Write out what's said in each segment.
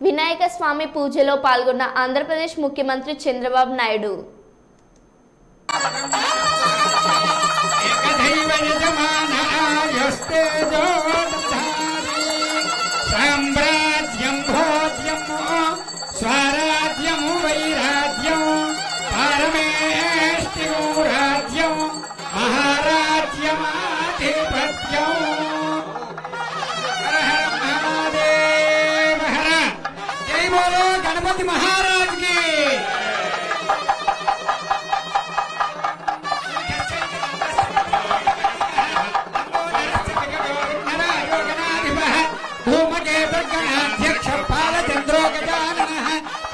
వినాయక స్వామి పూజలో పాల్గొన్న ఆంధ్రప్రదేశ్ ముఖ్యమంత్రి చంద్రబాబు నాయుడు. ఏకదైవ మహారాజ్యమాధిపత్యం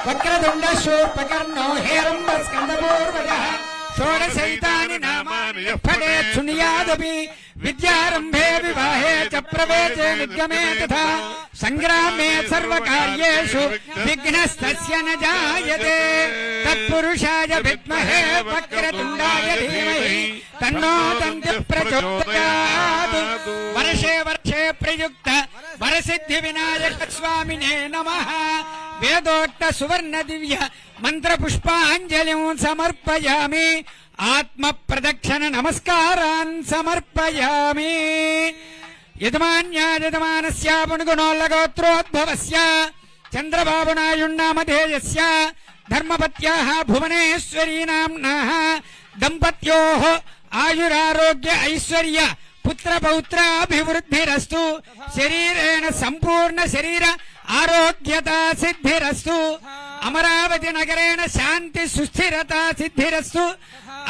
వక్రదుండ శూర్పకర్ణో హేరంబ స్కందపూర్వజ షోడశైతాని నామాని ఫలే శృణుయాదపి విద్యారంభే వివాహే చ ప్రవేశే నిర్గమే తథా. సంగ్రామే సర్వకార్యేషు విఘ్నస్తస్య న జాయతే. తత్పురుషాయ విద్మహే వక్రతుండాయ ధీమహి. తన్నో దంతి ప్రచోదయాత్. వర్షే వర్షే ప్రయుక్త వరసిద్ధి వినాయక స్వామినే నమ. వేదోక్త సువర్ణ దివ్య మంత్ర పుష్పాంజలి సమర్పయామి. ఆత్మ ప్రదక్షిణ నమస్కారాన్ సమర్పయామి. యజమాన్యాయజమానస్య పుణుగుణోల్లగోత్రోద్భవస్య. చంద్రబాబు నాయుణ్ణామధేయస్య ధర్మపత్యాः భువనేశ్వరీ నామ్నాः. దంపత్యోः ఆయురారోగ్య ఐశ్వర్య పుత్ర పౌత్రాభివృద్ధిరస్తు శరీరేణ సంపూర్ణ శరీర ఆరోగ్యత సిద్ధిరస్తు అమరావతి నగరేణ శాంతి సుస్థిరత సిద్ధిరస్తు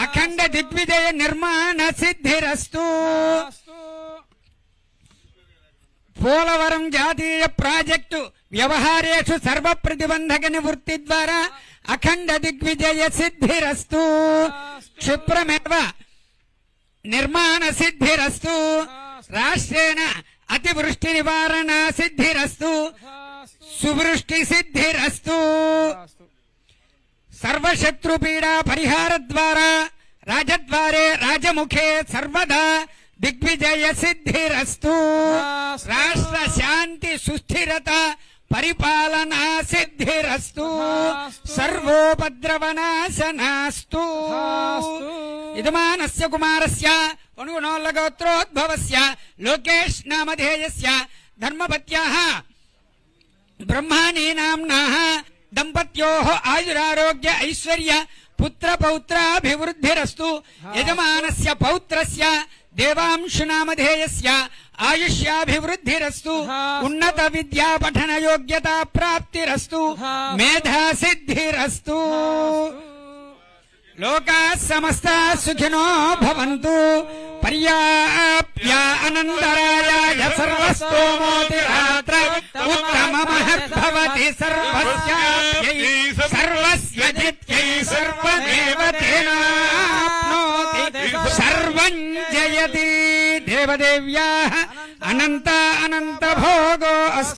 అఖండ దిగ్విజయ నిర్మాణ సిద్ధిరస్తు. పోలవరం జాతీయ ప్రాజెక్టు వ్యవహారేషు సర్వ ప్రతిబంధక నివృత్తి ద్వారా అఖండ దిగ్విజయ సిద్ధిరస్తు. క్షిప్రమేవ నిర్మాణ సిద్ధిరస్తు రాష్ట్రేణ అతివృష్టి నివారణ సిద్ధిరస్తు సువృష్టి సిద్ధిరస్తు సర్వశత్రుపీడా పరిహార ద్వారా రాజద్వారే రాజముఖే సర్వదా దిగ్విజయ సిద్ధిరస్తు రాష్ట్ర శాంతి సుస్థిరత పరిపాలనా సిద్ధిరస్తు సర్వోపద్రవనాశనాస్తు. యజమానస్య కుమారస్య అనుగుణోల్లగోత్రోద్భవస్య లోకేష్ నామధేయస్య ధర్మపత్యాः బ్రహ్మాణీ నామ్నాः దంపత్యోः ఆయురారోగ్య ఐశ్వర్య పుత్ర పౌత్రాభివృద్ధిరస్తు. యజమానస్య పౌత్రస్య దేవాంశునామధేయస్య ఆయుష్యాభివృద్ధిరస్తు ఉన్నత విద్యా పఠన యోగ్యత ప్రాప్తిరస్తు మేధా సిద్ధిరస్తు లోకా సమస్త సుఖినో భవంతు. పర్యాప్య అనంతరాయ సర్వస్తోమోతి రాత్ర. ఉత్తమ భవతి సర్వస్యాప్యై సర్వస్య జిత్యై సర్వదేవతేనాప్నోతి సర్వం జయతి దేవదేవ్యా అనంత అనంత భోగో అస్తి